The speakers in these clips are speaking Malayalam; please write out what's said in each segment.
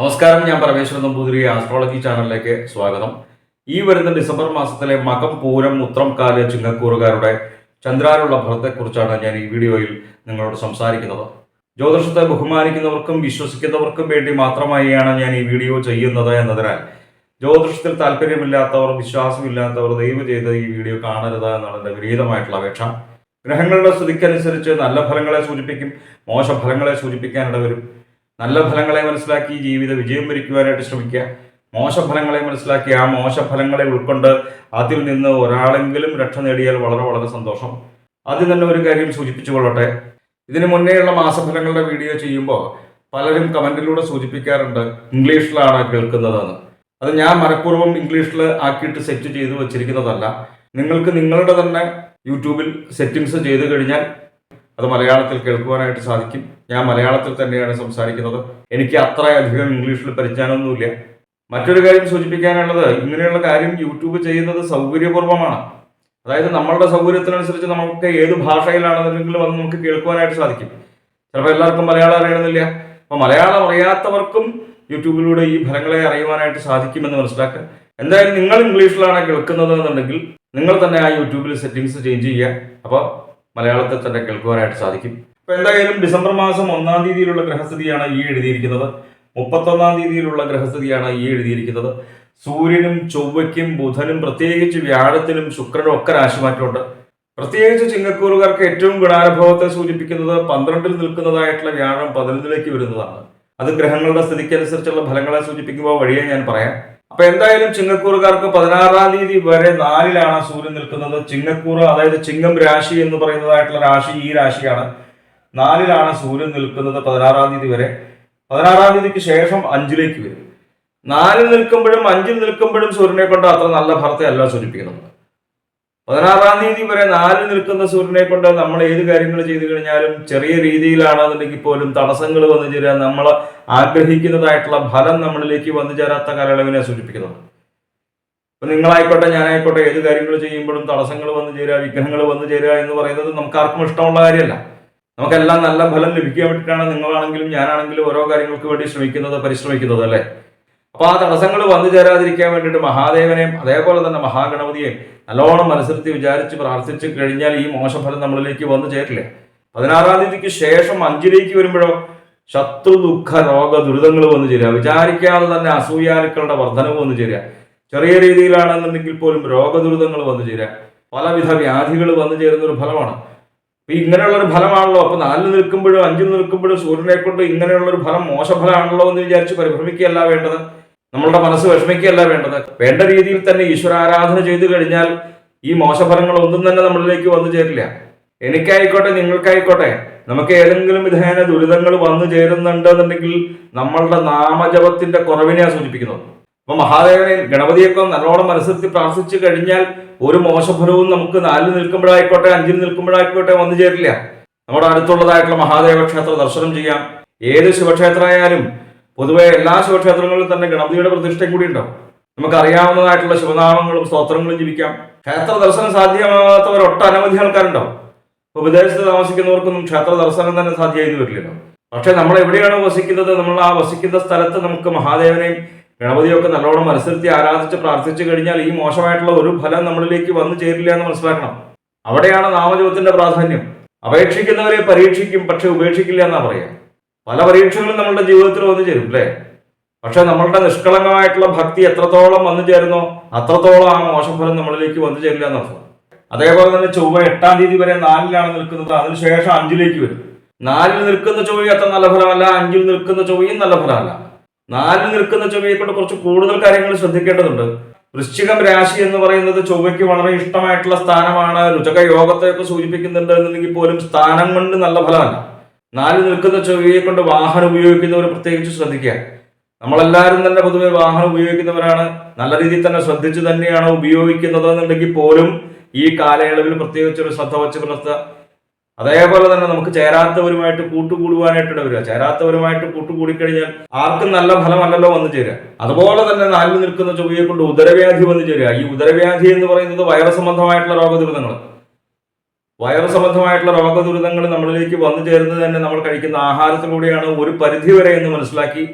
നമസ്കാരം ഞാൻ പരമേശ്വരൻ നമ്പൂതിരി ആസ്ട്രോളജി ചാനലിലേക്ക് സ്വാഗതം. ഈ വരുന്ന ഡിസംബർ മാസത്തിലെ മകം പൂരം ഉത്രം കാൽ ചിങ്ങക്കൂറുകാരുടെ ചന്ദ്രാനുള്ള ഫലത്തെക്കുറിച്ചാണ് ഞാൻ ഈ വീഡിയോയിൽ നിങ്ങളോട് സംസാരിക്കുന്നത്. ജ്യോതിഷത്തെ ബഹുമാനിക്കുന്നവർക്കും വിശ്വസിക്കുന്നവർക്കും വേണ്ടി മാത്രമായാണ് ഞാൻ ഈ വീഡിയോ ചെയ്യുന്നത് എന്നതിനാൽ ജ്യോതിഷത്തിൽ താല്പര്യമില്ലാത്തവർ വിശ്വാസമില്ലാത്തവർ ദയവ് ചെയ്ത് ഈ വീഡിയോ കാണരുത് എന്നാണ് എന്റെ വിപരീതമായിട്ടുള്ള അപേക്ഷ. ഗ്രഹങ്ങളുടെ സ്ഥിതിക്കനുസരിച്ച് നല്ല ഫലങ്ങളെ സൂചിപ്പിക്കും മോശ ഫലങ്ങളെ സൂചിപ്പിക്കാനിട വരും നല്ല ഫലങ്ങളെ മനസ്സിലാക്കി ജീവിത വിജയം വരിക്കുവാനായിട്ട് ശ്രമിക്കുക. മോശഫലങ്ങളെ മനസ്സിലാക്കി ആ മോശഫലങ്ങളെ ഉൾക്കൊണ്ട് അതിൽ നിന്ന് ഒരാളെങ്കിലും രക്ഷ നേടിയാൽ വളരെ വളരെ സന്തോഷം. ആദ്യം തന്നെ ഒരു കാര്യം സൂചിപ്പിച്ചു കൊള്ളട്ടെ. ഇതിനു മുന്നേയുള്ള മാസഫലങ്ങളുടെ വീഡിയോ ചെയ്യുമ്പോൾ പലരും കമന്റിലൂടെ സൂചിപ്പിക്കാറുണ്ട് ഇംഗ്ലീഷിലാണ് കേൾക്കുന്നതെന്ന്. അത് ഞാൻ മനഃപൂർവം ഇംഗ്ലീഷിൽ ആക്കിയിട്ട് സെറ്റ് ചെയ്തു വെച്ചിരിക്കുന്നതല്ല. നിങ്ങൾക്ക് നിങ്ങളുടെ തന്നെ യൂട്യൂബിൽ സെറ്റിങ്സ് ചെയ്ത് കഴിഞ്ഞാൽ അത് മലയാളത്തിൽ കേൾക്കുവാനായിട്ട് സാധിക്കും. ഞാൻ മലയാളത്തിൽ തന്നെയാണ് സംസാരിക്കുന്നത്. എനിക്ക് അത്രയധികം ഇംഗ്ലീഷിൽ പരിജ്ഞാനമൊന്നുമില്ല മറ്റൊരു കാര്യം സൂചിപ്പിക്കാനുള്ളത് ഇങ്ങനെയുള്ള കാര്യം യൂട്യൂബ് ചെയ്യുന്നത് സൗകര്യപൂർവമാണ് അതായത് നമ്മളുടെ സൗകര്യത്തിനനുസരിച്ച് നമുക്ക് ഏത് ഭാഷയിലാണെന്നുണ്ടെങ്കിലും അത് നമുക്ക് കേൾക്കുവാനായിട്ട് സാധിക്കും. ചിലപ്പോൾ എല്ലാവർക്കും മലയാളം അറിയണമെന്നില്ല. അപ്പോൾ മലയാളം അറിയാത്തവർക്കും യൂട്യൂബിലൂടെ ഈ ഫലങ്ങളെ അറിയുവാനായിട്ട് സാധിക്കുമെന്ന് മനസ്സിലാക്കുക. എന്തായാലും നിങ്ങൾ ഇംഗ്ലീഷിലാണ് കേൾക്കുന്നത് എന്നുണ്ടെങ്കിൽ നിങ്ങൾ തന്നെ ആ യൂട്യൂബിൽ സെറ്റിങ്സ് ചേഞ്ച് ചെയ്യുക. അപ്പോൾ മലയാളത്തിൽ തന്നെ കേൾക്കുവാനായിട്ട് സാധിക്കും. അപ്പോൾ എന്തായാലും ഡിസംബർ മാസം ഒന്നാം തീയതിയിലുള്ള ഗ്രഹസ്ഥിതിയാണ് ഈ എഴുതിയിരിക്കുന്നത്. മുപ്പത്തൊന്നാം തീയതിയിലുള്ള ഗ്രഹസ്ഥിതിയാണ് ഈ എഴുതിയിരിക്കുന്നത്. സൂര്യനും ചൊവ്വയ്ക്കും ബുധനും പ്രത്യേകിച്ച് വ്യാഴത്തിനും ശുക്രനും ഒക്കെ രാശിമാറ്റമുണ്ട്. പ്രത്യേകിച്ച് ചിങ്ങക്കൂറുകാർക്ക് ഏറ്റവും ഗുണാനുഭവത്തെ സൂചിപ്പിക്കുന്നത് പന്ത്രണ്ടിൽ നിൽക്കുന്നതായിട്ടുള്ള വ്യാഴം പതിനൊന്നിലേക്ക് വരുന്നതാണ്. അത് ഗ്രഹങ്ങളുടെ സ്ഥിതിക്കനുസരിച്ചുള്ള ഫലങ്ങളെ സൂചിപ്പിക്കുമ്പോൾ വഴിയെ ഞാൻ പറയാം. അപ്പൊ എന്തായാലും ചിങ്ങക്കൂറുകാർക്ക് പതിനാറാം തീയതി വരെ നാലിലാണ് സൂര്യൻ നിൽക്കുന്നത്. ചിങ്ങക്കൂറ് അതായത് ചിങ്ങം രാശി എന്ന് പറയുന്നതായിട്ടുള്ള രാശി ഈ രാശിയാണ്. നാലിലാണ് സൂര്യൻ നിൽക്കുന്നത് പതിനാറാം തീയതി വരെ. പതിനാറാം തീയതിക്ക് ശേഷം അഞ്ചിലേക്ക് വരും. നാലിൽ നിൽക്കുമ്പോഴും അഞ്ചിൽ നിൽക്കുമ്പോഴും സൂര്യനെ കൊണ്ട് അത്ര നല്ല ഭർത്തയല്ല സൂചിപ്പിക്കുന്നത്. പതിനാറാം തീയതി വരെ നാലിൽ നിൽക്കുന്ന സൂര്യനെ കൊണ്ട് നമ്മൾ ഏത് കാര്യങ്ങൾ ചെയ്തു കഴിഞ്ഞാലും ചെറിയ രീതിയിലാണെന്നുണ്ടെങ്കിൽ പോലും തടസ്സങ്ങൾ വന്നു ചേരാൻ നമ്മൾ ആഗ്രഹിക്കുന്നതായിട്ടുള്ള ഫലം നമ്മളിലേക്ക് വന്നു ചേരാത്ത കാലയളവിനെ സൂചിപ്പിക്കുന്നത്. ഇപ്പൊ നിങ്ങളായിക്കോട്ടെ ഞാനായിക്കോട്ടെ ഏത് കാര്യങ്ങൾ ചെയ്യുമ്പോഴും തടസ്സങ്ങൾ വന്നു ചേരുക വിഘ്നങ്ങൾ വന്നു ചേരുക എന്ന് പറയുന്നത് നമുക്ക് ആർക്കും ഇഷ്ടമുള്ള കാര്യമല്ല. നമുക്കെല്ലാം നല്ല ഫലം ലഭിക്കാൻ വേണ്ടിയിട്ടാണ് നിങ്ങളാണെങ്കിലും ഞാനാണെങ്കിലും ഓരോ കാര്യങ്ങൾക്ക് വേണ്ടി ശ്രമിക്കുന്നത് പരിശ്രമിക്കുന്നത് അല്ലേ? അപ്പൊ ആ തടസ്സങ്ങൾ വന്നു ചേരാതിരിക്കാൻ വേണ്ടിയിട്ട് മഹാദേവനെയും അതേപോലെ തന്നെ മഹാഗണപതിയെയും നല്ലോണം മനസ്സിരുത്തി വിചാരിച്ച് പ്രാർത്ഥിച്ചു കഴിഞ്ഞാൽ ഈ മോശഫലം നമ്മളിലേക്ക് വന്നു ചേരില്ല. പതിനാറാം തീയതിക്ക് ശേഷം അഞ്ചിലേക്ക് വരുമ്പോഴോ ശത്രു ദുഃഖ രോഗ ദുരിതങ്ങൾ വന്നു ചേരുക. വിചാരിക്കാതെ തന്നെ അസൂയാലുക്കളുടെ വർധനവ് വന്നു ചേരുക. ചെറിയ രീതിയിലാണെന്നുണ്ടെങ്കിൽ പോലും രോഗദുരിതങ്ങൾ വന്നു ചേരുക. പലവിധ വ്യാധികൾ വന്നു ചേരുന്ന ഒരു ഫലമാണ്. അപ്പൊ ഇങ്ങനെയുള്ളൊരു ഫലമാണല്ലോ. അപ്പൊ നാലിൽ നിൽക്കുമ്പോഴും അഞ്ചിൽ നിൽക്കുമ്പോഴും സൂര്യനെ കൊണ്ട് ഇങ്ങനെയുള്ള ഒരു ഫലം മോശഫലമാണല്ലോ എന്ന് വിചാരിച്ച് പരിഭ്രമിക്കുകയല്ല വേണ്ടത്. നമ്മളുടെ മനസ്സ് വിഷമിക്കുകയല്ല വേണ്ടത്. വേണ്ട രീതിയിൽ തന്നെ ഈശ്വര ആരാധന ചെയ്തു കഴിഞ്ഞാൽ ഈ മോശഫലങ്ങൾ ഒന്നും തന്നെ നമ്മളിലേക്ക് വന്നു ചേരില്ല. എനിക്കായിക്കോട്ടെ നിങ്ങൾക്കായിക്കോട്ടെ നമുക്ക് ഏതെങ്കിലും വിധേന ദുരിതങ്ങൾ വന്നു ചേരുന്നുണ്ടെന്നുണ്ടെങ്കിൽ നമ്മളുടെ നാമജപത്തിന്റെ കുറവിനെയാണ് സൂചിപ്പിക്കുന്നത് അപ്പൊ മഹാദേവനെ ഗണപതിയൊക്കെ നല്ലോണം മനസ്സിൽ പ്രാർത്ഥിച്ചു കഴിഞ്ഞാൽ ഒരു മോശഫലവും നമുക്ക് നാലിൽ നിൽക്കുമ്പോഴായിക്കോട്ടെ അഞ്ചിൽ നിൽക്കുമ്പോഴായിക്കോട്ടെ വന്നു ചേരില്ല. നമ്മുടെ അടുത്തുള്ളതായിട്ടുള്ള മഹാദേവ ക്ഷേത്ര ദർശനം ചെയ്യാം. ഏത് ശിവക്ഷേത്രമായാലും പൊതുവെ എല്ലാ ശിവക്ഷേത്രങ്ങളിലും തന്നെ ഗണപതിയുടെ പ്രതിഷ്ഠ കൂടി ഉണ്ടാവും നമുക്ക് അറിയാവുന്നതായിട്ടുള്ള ശിവനാമങ്ങളും സ്തോത്രങ്ങളും ജീവിക്കാം. ക്ഷേത്ര ദർശനം സാധ്യമാകാത്തവർ ഒട്ടനവധി ആൾക്കാരുണ്ടാവും ഇപ്പൊ വിദേശത്ത് താമസിക്കുന്നവർക്കൊന്നും ക്ഷേത്ര ദർശനം തന്നെ സാധ്യമായി വരില്ലല്ലോ പക്ഷെ നമ്മൾ എവിടെയാണ് വസിക്കുന്നത്? നമ്മൾ ആ വസിക്കുന്ന സ്ഥലത്ത് നമുക്ക് മഹാദേവനെയും ഗണപതിയൊക്കെ നല്ലോണം മനസ്സിരുത്തി ആരാധിച്ച് പ്രാർത്ഥിച്ചു കഴിഞ്ഞാൽ ഈ മോശമായിട്ടുള്ള ഒരു ഫലം നമ്മളിലേക്ക് വന്നു ചേരില്ല എന്ന് മനസ്സിലാക്കണം. അവിടെയാണ് നാമജപത്തിന്റെ പ്രാധാന്യം. അപേക്ഷിക്കുന്നവരെ പരീക്ഷിക്കും പക്ഷെ ഉപേക്ഷിക്കില്ല എന്നാ പറയാ. പല പരീക്ഷകളും നമ്മളുടെ ജീവിതത്തിൽ വന്നു ചേരും അല്ലേ? പക്ഷെ നമ്മളുടെ നിഷ്കളങ്കമായിട്ടുള്ള ഭക്തി എത്രത്തോളം വന്നു ചേരുന്നോ അത്രത്തോളം ആ മോശഫലം നമ്മളിലേക്ക് വന്നു ചേരില്ല എന്നർത്ഥം. അതേപോലെ തന്നെ ചൊവ്വ എട്ടാം തീയതി വരെ നാലിലാണ് നിൽക്കുന്നത് അതിനുശേഷം അഞ്ചിലേക്ക് വരും. നാലിൽ നിൽക്കുന്ന ചൊവ്വ അത്ര നല്ല ഫലമല്ല അഞ്ചിൽ നിൽക്കുന്ന ചൊവ്വയും നല്ല ഫലമല്ല. നാലിൽ നിൽക്കുന്ന ചൊവ്വയെ കൊണ്ട് കുറച്ച് കൂടുതൽ കാര്യങ്ങൾ ശ്രദ്ധിക്കേണ്ടതുണ്ട്. വൃശ്ചികം രാശി എന്ന് പറയുന്നത് ചൊവ്വയ്ക്ക് വളരെ ഇഷ്ടമായിട്ടുള്ള സ്ഥാനമാണ്. രുചക യോഗത്തെയൊക്കെ സൂചിപ്പിക്കുന്നുണ്ട് എന്നുണ്ടെങ്കിൽ പോലും സ്ഥാനം കൊണ്ട് നല്ല ഫലമല്ല. നാലിൽ നിൽക്കുന്ന ചൊവ്വയെ കൊണ്ട് വാഹനം ഉപയോഗിക്കുന്നവർ പ്രത്യേകിച്ച് ശ്രദ്ധിക്കുക. നമ്മളെല്ലാവരും തന്നെ പൊതുവെ വാഹനം ഉപയോഗിക്കുന്നവരാണ്. നല്ല രീതിയിൽ തന്നെ ശ്രദ്ധിച്ച് തന്നെയാണ് ഉപയോഗിക്കുന്നത് എന്നുണ്ടെങ്കിൽ പോലും ഈ കാലയളവിൽ പ്രത്യേകിച്ച് ഒരു ശ്രദ്ധ വച്ച് പുലർത്തുക അതേപോലെ തന്നെ നമുക്ക് ചേരാത്തവരുമായിട്ട് കൂട്ടുകൂടുവാനായിട്ട് വരിക ചേരാത്തവരുമായിട്ട് കൂട്ടുകൂടിക്കഴിഞ്ഞാൽ ആർക്കും നല്ല ഫലമല്ലല്ലോ വന്നു ചേരുക. അതുപോലെ തന്നെ നാലിൽ നിൽക്കുന്ന ചൊവ്വയെ കൊണ്ട് ഉദരവ്യാധി വന്നു ചേരുക. ഈ ഉദരവ്യാധി എന്ന് പറയുന്നത് വൈറസ് സംബന്ധമായിട്ടുള്ള രോഗദുരിതങ്ങൾ വൈറസ് സംബന്ധമായിട്ടുള്ള രോഗദുരിതങ്ങൾ നമ്മളിലേക്ക് വന്നു ചേരുന്നത് തന്നെ നമ്മൾ കഴിക്കുന്ന ആഹാരത്തിലൂടെയാണ് ഒരു പരിധി വരെ എന്ന് മനസ്സിലാക്കി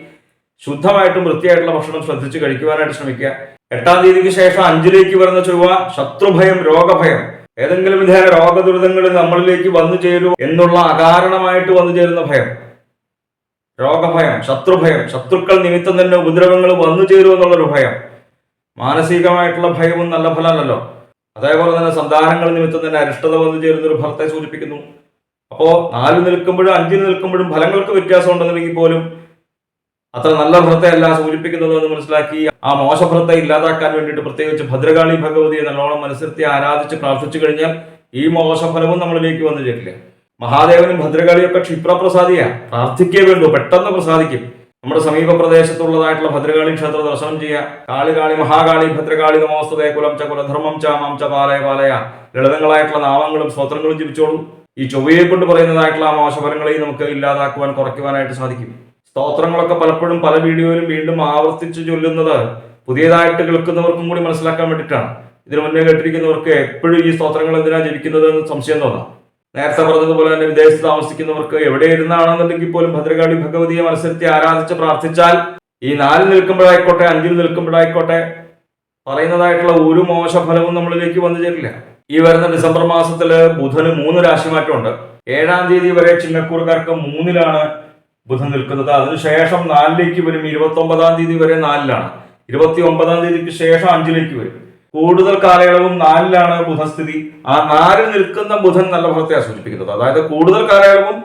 ശുദ്ധമായിട്ടും വൃത്തിയായിട്ടുള്ള ഭക്ഷണം ശ്രദ്ധിച്ച് കഴിക്കുവാനായിട്ട് ശ്രമിക്കുക. എട്ടാം തീയതിക്ക് ശേഷം അഞ്ചിലേക്ക് വരുന്ന ചൊവ്വ ശത്രുഭയം രോഗഭയം. ഏതെങ്കിലും വിധേന രോഗദുരിതങ്ങൾ നമ്മളിലേക്ക് വന്നു ചേരൂ എന്നുള്ള അകാരണമായിട്ട് വന്നു ചേരുന്ന ഭയം. രോഗഭയം ശത്രുഭയം. ശത്രുക്കൾ നിമിത്തം തന്നെ ഉപദ്രവങ്ങൾ വന്നു ചേരും എന്നുള്ളൊരു ഭയം. മാനസികമായിട്ടുള്ള ഭയവും നല്ല ഫലമല്ലല്ലോ. അതേപോലെ തന്നെ സന്താനങ്ങൾ നിമിത്തം തന്നെ അരിഷ്ടത വന്നു ചേരുന്ന ഒരു ഫലത്തെ സൂചിപ്പിക്കുന്നു. അപ്പോ നാല് നിൽക്കുമ്പോഴും അഞ്ചിന് നിൽക്കുമ്പോഴും ഫലങ്ങൾക്ക് വ്യത്യാസം ഉണ്ടെന്നുണ്ടെങ്കിൽ പോലും അത്ര നല്ല അല്ല സൂചിപ്പിക്കുന്നത് എന്ന് മനസ്സിലാക്കി ആ മോശഭ്രത്തെ ഇല്ലാതാക്കാൻ വേണ്ടിയിട്ട് പ്രത്യേകിച്ച് ഭദ്രകാളി ഭഗവതിയെ നല്ലോണം മനസ്സിലത്തി ആരാധിച്ച് പ്രാർത്ഥിച്ചു കഴിഞ്ഞാൽ ഈ മോശഫലവും നമ്മളിലേക്ക് വന്നു ചേരില്ല. മഹാദേവനും ഭദ്രകാളിയൊക്കെ ക്ഷിപ്രപ്രസാദിയാണ് ക്ഷിപ്രപ്രസാദിയ. പ്രാർത്ഥിക്കേ വേണ്ടു പെട്ടെന്ന് പ്രസാദിക്കും. നമ്മുടെ സമീപ പ്രദേശത്തുള്ളതായിട്ടുള്ള ഭദ്രകാളി ക്ഷേത്ര ദർശനം ചെയ്യുക. കാളി കാളി മഹാകാളി ഭദ്രകാളി നമോസ്തുതേ കുലം ച കുലധർമ്മം ച ച പാലയ പാലയ. ലളിതങ്ങളായിട്ടുള്ള നാമങ്ങളും സ്തോത്രങ്ങളും ജപിച്ചോളൂ. ഈ ചൊവ്വയെ കൊണ്ട് പറയുന്നതായിട്ടുള്ള ആ മോശഫലങ്ങളെയും നമുക്ക് ഇല്ലാതാക്കുവാൻ കുറയ്ക്കുവാനായിട്ട് സാധിക്കും. സ്തോത്രങ്ങളൊക്കെ പലപ്പോഴും പല വീഡിയോയിലും വീണ്ടും ആവർത്തിച്ച് ചൊല്ലുന്നത് പുതിയതായിട്ട് കേൾക്കുന്നവർക്കും കൂടി മനസ്സിലാക്കാൻ വേണ്ടിയിട്ടാണ്. ഇതിനു മുന്നേ കേട്ടിരിക്കുന്നവർക്ക് എപ്പോഴും ഈ സ്തോത്രങ്ങൾ എന്തിനാ ജപിക്കുന്നത് എന്ന് സംശയം തോന്നാം. നേരത്തെ പറഞ്ഞതുപോലെ തന്നെ വിദേശത്ത് താമസിക്കുന്നവർക്ക് എവിടെ ഇരുന്നാണെന്നുണ്ടെങ്കിൽ പോലും ഭദ്രകാളി ഭഗവതിയെ മനസ്സിലത്തി ആരാധിച്ച് പ്രാർത്ഥിച്ചാൽ ഈ നാലിൽ നിൽക്കുമ്പോഴായിക്കോട്ടെ അഞ്ചിൽ നിൽക്കുമ്പോഴായിക്കോട്ടെ പറയുന്നതായിട്ടുള്ള ഒരു മോശ ഫലവും നമ്മളിലേക്ക് വന്നു ചേരില്ല. ഈ വരുന്ന ഡിസംബർ മാസത്തിൽ ബുധന് മൂന്ന് രാശിമാറ്റമുണ്ട്. ഏഴാം തീയതി വരെ ചിങ്ങക്കൂറുകാർക്ക് മൂന്നിലാണ് ബുധൻ നിൽക്കുന്നത്. അതിനുശേഷം നാലിലേക്ക് വരും. ഇരുപത്തി ഒമ്പതാം തീയതി വരെ നാലിലാണ്. ഇരുപത്തി ഒമ്പതാം തീയതിക്ക് ശേഷം അഞ്ചിലേക്ക് വരും. കൂടുതൽ കാലയളവും നാലിലാണ് ബുധസ്ഥിതി. ആ നാലിൽ നിൽക്കുന്ന ബുധൻ നല്ല ഫലത്തെയാണ് സൂചിപ്പിക്കുന്നത്. അതായത് കൂടുതൽ കാലയളവും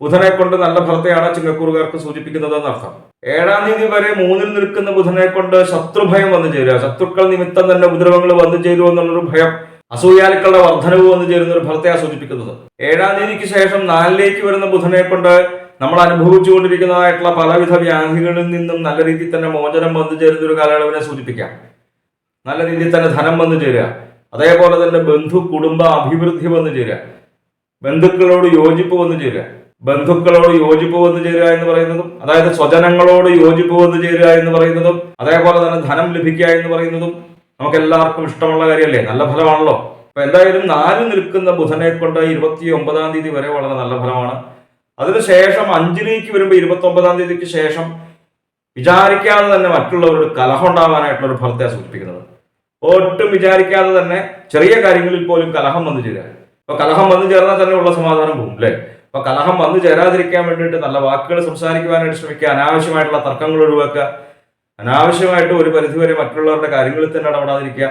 ബുധനെ കൊണ്ട് നല്ല ഫലത്തെയാണ് ചിങ്ങക്കൂറുകാർക്ക് സൂചിപ്പിക്കുന്നത് എന്നർത്ഥം ഏഴാം തീയതി വരെ മൂന്നിൽ നിൽക്കുന്ന ബുധനെ കൊണ്ട് ശത്രുഭയം വന്നു ചേരുക. ശത്രുക്കൾ നിമിത്തം തന്നെ ഉപദ്രവങ്ങൾ വന്നു ചേരുമോ എന്നുള്ളൊരു ഭയം അസൂയാലുക്കളുടെ വർധനവ് വന്നു ചേരുന്ന ഒരു ഫലത്തെയാണ് സൂചിപ്പിക്കുന്നത്. ഏഴാം തീയതിക്ക് ശേഷം നാലിലേക്ക് വരുന്ന ബുധനെ കൊണ്ട് നമ്മൾ അനുഭവിച്ചുകൊണ്ടിരിക്കുന്നതായിട്ടുള്ള പലവിധ വ്യാധികളിൽ നിന്നും നല്ല രീതിയിൽ തന്നെ മോചനം വന്നു ചേരുന്ന ഒരു കാലയളവിനെ സൂചിപ്പിക്കാം. നല്ല രീതിയിൽ തന്നെ ധനം വന്നു ചേരുക. അതേപോലെ തന്നെ ബന്ധു കുടുംബ അഭിവൃദ്ധി വന്നു ചേരുക. ബന്ധുക്കളോട് യോജിപ്പ് വന്നു ചേരുക. ബന്ധുക്കളോട് യോജിപ്പ് വന്നു ചേരുക എന്ന് പറയുന്നതും അതായത് സ്വജനങ്ങളോട് യോജിപ്പ് വന്നു ചേരുക എന്ന് പറയുന്നതും അതേപോലെ തന്നെ ധനം ലഭിക്കുക എന്ന് പറയുന്നതും നമുക്ക് എല്ലാവർക്കും ഇഷ്ടമുള്ള കാര്യമല്ലേ? നല്ല ഫലമാണല്ലോ. അപ്പൊ എന്തായാലും നാല് നിൽക്കുന്ന ബുധനെ കൊണ്ട് ഇരുപത്തി ഒമ്പതാം തീയതി വരെ വളരെ നല്ല ഫലമാണ്. അതിനുശേഷം അഞ്ചിലേക്ക് വരുമ്പോൾ ഇരുപത്തി ഒമ്പതാം തീയതിക്ക് ശേഷം വിചാരിക്കാതെ തന്നെ മറ്റുള്ളവരോട് കലഹം ഉണ്ടാവാനായിട്ടുള്ള ഒരു ഫലത്തെ സൂചിപ്പിക്കുന്നത്. ഒട്ടും വിചാരിക്കാതെ തന്നെ ചെറിയ കാര്യങ്ങളിൽ പോലും കലഹം വന്നു ചേരാൻ അപ്പൊ കലഹം വന്നു ചേർന്നാൽ തന്നെ ഉള്ള സമാധാനം പോകും അല്ലേ? അപ്പൊ കലഹം വന്നു ചേരാതിരിക്കാൻ വേണ്ടിയിട്ട് നല്ല വാക്കുകൾ സംസാരിക്കുവാനായിട്ട് ശ്രമിക്കുക അനാവശ്യമായിട്ടുള്ള തർക്കങ്ങൾ ഒഴിവാക്കുക അനാവശ്യമായിട്ട് ഒരു പരിധിവരെ മറ്റുള്ളവരുടെ കാര്യങ്ങളിൽ തന്നെ ഇടപെടാതിരിക്കുക.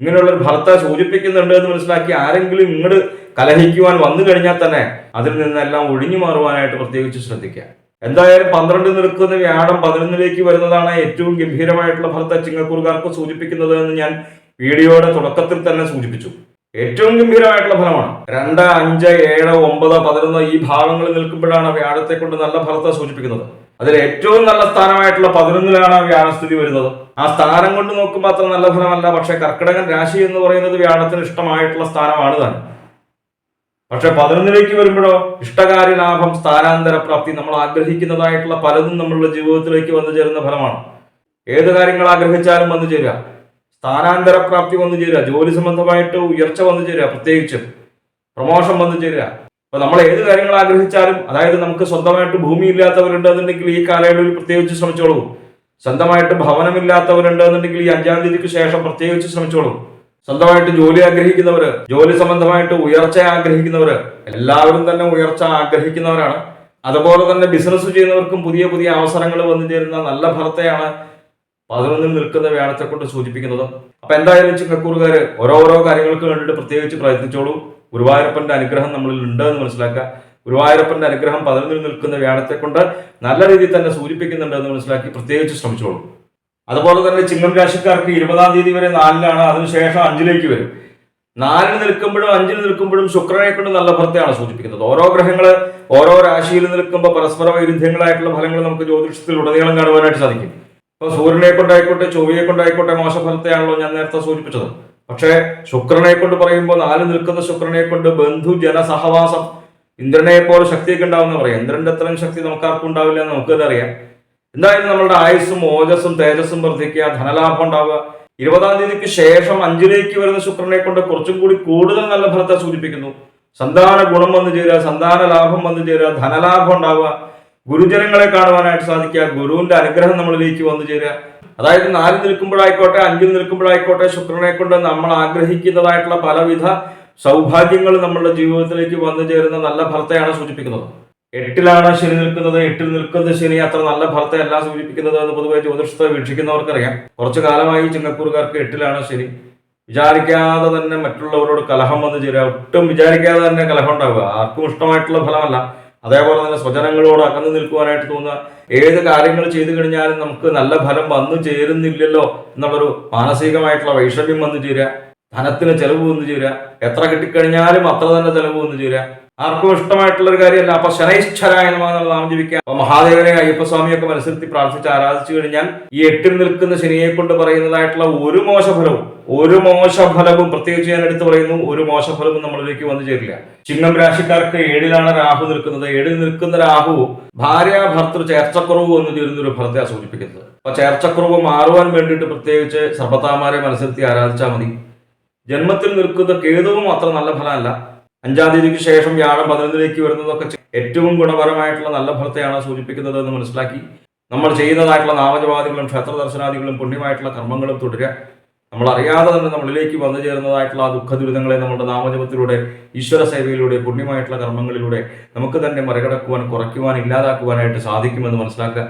ഇങ്ങനെയുള്ള ഒരു ഫലത്തെ സൂചിപ്പിക്കുന്നുണ്ട് എന്ന് മനസ്സിലാക്കി ആരെങ്കിലും ഇങ്ങോട്ട് കലഹിക്കുവാൻ വന്നു കഴിഞ്ഞാൽ തന്നെ അതിൽ നിന്നെല്ലാം ഒഴിഞ്ഞു മാറുവാനായിട്ട് പ്രത്യേകിച്ച് ശ്രദ്ധിക്കുക. എന്തായാലും പന്ത്രണ്ട് നിൽക്കുന്ന വ്യാഴം പതിനൊന്നിലേക്ക് വരുന്നതാണ് ഏറ്റവും ഗംഭീരമായിട്ടുള്ള ഫലത്തെ ചിങ്ങക്കൂറുകാർക്ക് സൂചിപ്പിക്കുന്നത് എന്ന് ഞാൻ വീഡിയോയുടെ തുടക്കത്തിൽ തന്നെ സൂചിപ്പിച്ചു. ഏറ്റവും ഗംഭീരമായിട്ടുള്ള ഫലമാണ്. രണ്ട് അഞ്ച് ഏഴ് ഒമ്പത് പതിനൊന്ന് ഈ ഭാവങ്ങളിൽ നിൽക്കുമ്പോഴാണ് വ്യാഴത്തെ കൊണ്ട് നല്ല ഫലത്തെ സൂചിപ്പിക്കുന്നത്. അതിൽ ഏറ്റവും നല്ല സ്ഥാനമായിട്ടുള്ള പതിനൊന്നിലാണ് വ്യാഴസ്ഥിതി വരുന്നത്. ആ സ്ഥാനം കൊണ്ട് നോക്കുമ്പോൾ അത്ര നല്ല ഫലമല്ല. പക്ഷെ കർക്കിടകൻ രാശി എന്ന് പറയുന്നത് വ്യാഴത്തിന് ഇഷ്ടമായിട്ടുള്ള സ്ഥാനമാണ് താൻ പക്ഷെ പതിനൊന്നിലേക്ക് വരുമ്പോഴോ ഇഷ്ടകാര്യ ലാഭം സ്ഥാനാന്തര പ്രാപ്തി നമ്മൾ ആഗ്രഹിക്കുന്നതായിട്ടുള്ള പലതും നമ്മളുടെ ജീവിതത്തിലേക്ക് വന്നു ചേരുന്ന ഫലമാണ്. ഏത് കാര്യങ്ങൾ ആഗ്രഹിച്ചാലും വന്നു ചേരുക. സ്ഥാനാന്തര പ്രാപ്തി വന്നു ചേരുക. ജോലി സംബന്ധമായിട്ട് ഉയർച്ച വന്നു ചേരുക പ്രത്യേകിച്ചും പ്രമോഷൻ വന്നു ചേരുക. അപ്പൊ നമ്മൾ ഏത് കാര്യങ്ങൾ ആഗ്രഹിച്ചാലും അതായത് നമുക്ക് സ്വന്തമായിട്ട് ഭൂമി ഇല്ലാത്തവരുണ്ട് എന്നുണ്ടെങ്കിൽ ഈ കാലയളവിൽ പ്രത്യേകിച്ച് ശ്രമിച്ചോളൂ. സ്വന്തമായിട്ട് ഭവനമില്ലാത്തവരുണ്ട് എന്നുണ്ടെങ്കിൽ ഈ അഞ്ചാം തീയതിക്ക് ശേഷം പ്രത്യേകിച്ച് ശ്രമിച്ചോളൂ. സ്വന്തമായിട്ട് ജോലി ആഗ്രഹിക്കുന്നവര് ജോലി സംബന്ധമായിട്ട് ഉയർച്ച ആഗ്രഹിക്കുന്നവര് എല്ലാവരും തന്നെ ഉയർച്ച ആഗ്രഹിക്കുന്നവരാണ്. അതുപോലെ തന്നെ ബിസിനസ് ചെയ്യുന്നവർക്കും പുതിയ പുതിയ അവസരങ്ങൾ വന്നു ചേരുന്ന നല്ല ഭർത്തയാണ് പതിനൊന്നിൽ നിൽക്കുന്ന വ്യാഴത്തെ കൊണ്ട് സൂചിപ്പിക്കുന്നത്. അപ്പൊ എന്തായാലും ചിങ്ങക്കൂറുകാര് ഓരോരോ കാര്യങ്ങൾക്ക് വേണ്ടിയിട്ട് പ്രത്യേകിച്ച് പ്രയത്നിച്ചോളൂ. ഗുരുവായൂരപ്പന്റെ അനുഗ്രഹം നമ്മളിൽ ഉണ്ട് എന്ന് മനസ്സിലാക്കുക. ഗുരുവായൂരപ്പന്റെ അനുഗ്രഹം പതിനൊന്നിൽ നിൽക്കുന്ന വ്യാഴത്തെ കൊണ്ട് നല്ല രീതിയിൽ തന്നെ സൂചിപ്പിക്കുന്നുണ്ട് എന്ന് മനസ്സിലാക്കി പ്രത്യേകിച്ച് ശ്രമിച്ചോളൂ. അതുപോലെ തന്നെ ചിങ്ങം രാശിക്കാർക്ക് ഇരുപതാം തീയതി വരെ നാലിലാണ് അതിനുശേഷം അഞ്ചിലേക്ക് വരും. നാലിൽ നിൽക്കുമ്പോഴും അഞ്ചിൽ നിൽക്കുമ്പോഴും ശുക്രനെ കൊണ്ട് നല്ല ഫലത്തെയാണ് സൂചിപ്പിക്കുന്നത്. ഓരോ ഗ്രഹങ്ങൾ ഓരോ രാശിയിൽ നിൽക്കുമ്പോൾ പരസ്പര വൈരുദ്ധ്യങ്ങളായിട്ടുള്ള ഫലങ്ങൾ നമുക്ക് ജ്യോതിഷത്തിൽ ഉടനീളം കാണുവാനായിട്ട് സാധിക്കും. ഇപ്പൊ സൂര്യനെ കൊണ്ടായിക്കോട്ടെ ചൊവ്വയെ കൊണ്ടായിക്കോട്ടെ മോശഫലത്തെയാണല്ലോ ഞാൻ നേരത്തെ സൂചിപ്പിച്ചത്. പക്ഷേ ശുക്രനെ കൊണ്ട് പറയുമ്പോൾ നാല് നിൽക്കുന്ന ശുക്രനെ കൊണ്ട് ബന്ധു ജനസഹവാസം ഇന്ദ്രനെ പോലെ ശക്തിയൊക്കെ ഉണ്ടാവുന്ന പറയാം. ഇന്ദ്രന്റെ അത്രയും ശക്തി നമുക്കാർക്കും ഉണ്ടാവില്ല എന്ന് നമുക്ക് തന്നെ അറിയാം. എന്തായാലും നമ്മളുടെ ആയുസ്സും ഓജസ്സും തേജസ്സും വർദ്ധിക്കുക ധനലാഭം ഉണ്ടാവുക. ഇരുപതാം തീയതിക്ക് ശേഷം അഞ്ചിലേക്ക് വരുന്ന ശുക്രനെ കൊണ്ട് കുറച്ചും കൂടി കൂടുതൽ നല്ല ഫലത്തെ സൂചിപ്പിക്കുന്നു. സന്താന ഗുണം വന്നു ചേരുക സന്താന ലാഭം വന്നു ചേരുക ധനലാഭം ഉണ്ടാവുക. ഗുരുജനങ്ങളെ കാണുവാനായിട്ട് സാധിക്കുക ഗുരുവിന്റെ അനുഗ്രഹം നമ്മളിലേക്ക് വന്നു ചേരുക. അതായത് നാല് നിൽക്കുമ്പോഴായിക്കോട്ടെ അഞ്ചിൽ നിൽക്കുമ്പോഴായിക്കോട്ടെ ശുക്രനെ കൊണ്ട് നമ്മൾ ആഗ്രഹിക്കുന്നതായിട്ടുള്ള പലവിധ സൗഭാഗ്യങ്ങൾ നമ്മളുടെ ജീവിതത്തിലേക്ക് വന്നു ചേരുന്ന നല്ല ഫലത്തെയാണ് സൂചിപ്പിക്കുന്നത്. എട്ടിലാണ് ശനി നിൽക്കുന്നത്. എട്ടിൽ നിൽക്കുന്ന ശനി അത്ര നല്ല ഫലത്തെയല്ല സൂചിപ്പിക്കുന്നത് എന്ന് പൊതുവെ ജ്യോതിഷത്തെ വീക്ഷിക്കുന്നവർക്കറിയാം. കുറച്ചു കാലമായി ചിങ്ങപ്പൂർക്കാർക്ക് എട്ടിലാണ് ശനി. വിചാരിക്കാതെ തന്നെ മറ്റുള്ളവരോട് കലഹം വന്നു ചേരുക. ഒട്ടും വിചാരിക്കാതെ തന്നെ കലഹം ഉണ്ടാവുക. ആർക്കും ഇഷ്ടമായിട്ടുള്ള ഫലമല്ല. അതേപോലെ തന്നെ സ്വജനങ്ങളോട് അകന്നു നിൽക്കുവാനായിട്ട് തോന്നുക. ഏത് കാര്യങ്ങൾ ചെയ്തു കഴിഞ്ഞാലും നമുക്ക് നല്ല ഫലം വന്നു ചേരുന്നില്ലല്ലോ എന്നുള്ളൊരു മാനസികമായിട്ടുള്ള വൈഷമ്യം വന്നു ചേരുക. ധനത്തിന് ചെലവ് വന്നു ചേരുക. എത്ര കിട്ടിക്കഴിഞ്ഞാലും അത്ര തന്നെ ചെലവ് വന്നു ചേരുക. ആർക്കും ഇഷ്ടമായിട്ടുള്ള ഒരു കാര്യമല്ല. അപ്പൊ ശനൈശ്വരായ നാം ജീവിക്കാം അപ്പൊ മഹാദേവനെ അയ്യപ്പസ്വാമിയൊക്കെ മനസ്സിലത്തി പ്രാർത്ഥിച്ച് ആരാധിച്ചു കഴിഞ്ഞാൽ ഈ എട്ടിൽ നിൽക്കുന്ന ശനിയെ കൊണ്ട് പറയുന്നതായിട്ടുള്ള ഒരു മോശഫലവും ഒരു മോശഫലവും പ്രത്യേകിച്ച് ഞാൻ എടുത്തു പറയുന്നു ഒരു മോശഫലവും നമ്മളിലേക്ക് വന്നു ചേരില്ല. ചിങ്ങം രാശിക്കാർക്ക് ഏഴിലാണ് രാഹു നിൽക്കുന്നത്. ഏഴിൽ നിൽക്കുന്ന രാഹു ഭാര്യ ഭർത്തൃ ചേർച്ചക്കുറവ് എന്ന് ചേരുന്ന ഒരു ഫലത്തെ സൂചിപ്പിക്കുന്നത്. അപ്പൊ ചേർച്ചക്കുറവ് മാറുവാൻ വേണ്ടിയിട്ട് പ്രത്യേകിച്ച് സർബത്താമാരെ മനസ്സിലത്തി ആരാധിച്ചാൽ മതി. ജന്മത്തിൽ നിൽക്കുന്ന കേതുവും അത്ര നല്ല ഫലമല്ല. അഞ്ചാം തീയതിക്ക് ശേഷം വ്യാഴം പതിനൊന്നിലേക്ക് വരുന്നതൊക്കെ ഏറ്റവും ഗുണപരമായിട്ടുള്ള നല്ല ഫലത്തെയാണ് സൂചിപ്പിക്കുന്നത് എന്ന് മനസ്സിലാക്കി. നമ്മൾ ചെയ്യുന്നതായിട്ടുള്ള നാമജപാദികളും ക്ഷേത്ര ദർശനാദികളും പുണ്യമായിട്ടുള്ള കർമ്മങ്ങളും തുടരുക. നമ്മൾ അറിയാതെ തന്നെ നമ്മളിലേക്ക് വന്നു ചേരുന്നതായിട്ടുള്ള ആ ദുഃഖ ദുരിതങ്ങളെ നമ്മുടെ നാമജപത്തിലൂടെ ഈശ്വര സേവയിലൂടെ പുണ്യമായിട്ടുള്ള കർമ്മങ്ങളിലൂടെ നമുക്ക് തന്നെ മറികടക്കുവാൻ കുറയ്ക്കുവാൻ ഇല്ലാതാക്കുവാനായിട്ട് സാധിക്കുമെന്ന് മനസ്സിലാക്കുക.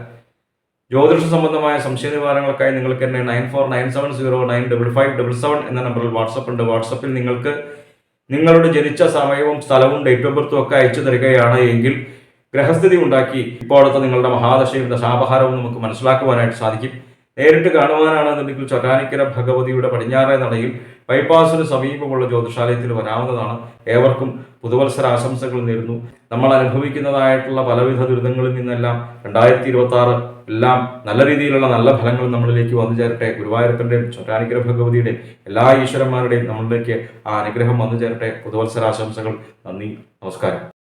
ജ്യോതിഷ സംബന്ധമായ സംശയ നിവാരണങ്ങൾക്കായി നിങ്ങൾക്ക് തന്നെ nine four nine seven zero nine double five double seven എന്ന നമ്പറിൽ വാട്സപ്പ് ഉണ്ട്. വാട്സപ്പിൽ നിങ്ങൾക്ക് നിങ്ങളുടെ ജനിച്ച സമയവും സ്ഥലവും ഡേറ്റ് ഓഫ് ബർത്തും ഒക്കെ അയച്ചു തരികയാണ് എങ്കിൽ ഗ്രഹസ്ഥിതി ഉണ്ടാക്കി ഇപ്പോഴത്തെ നിങ്ങളുടെ മഹാദശയും ദശാപഹാരവും നമുക്ക് മനസ്സിലാക്കുവാനായിട്ട് സാധിക്കും. നേരിട്ട് കാണുവാനാണെന്നുണ്ടെങ്കിൽ ചൊറ്റാനിക്കര ഭഗവതിയുടെ പടിഞ്ഞാറേ നടയിൽ ബൈപ്പാസിന് സമീപമുള്ള ജ്യോതിഷാലയത്തിൽ വരാവുന്നതാണ് ഏവർക്കും പുതുവത്സര ആശംസകൾ നേരുന്നു. നമ്മൾ അനുഭവിക്കുന്നതായിട്ടുള്ള പലവിധ ദുരിതങ്ങളിൽ നിന്നെല്ലാം രണ്ടായിരത്തി ഇരുപത്തി ആറ് എല്ലാം നല്ല രീതിയിലുള്ള നല്ല ഫലങ്ങൾ നമ്മളിലേക്ക് വന്നു ചേരട്ടെ. ഗുരുവായൂരപ്പന്റെയും ചൊറ്റാനുഗ്രഹ ഭഗവതിയുടെയും എല്ലാ ഈശ്വരന്മാരുടെയും നമ്മളിലേക്ക് ആ അനുഗ്രഹം വന്നു ചേരട്ടെ. പുതുവത്സര ആശംസകൾ നന്ദി. നമസ്കാരം.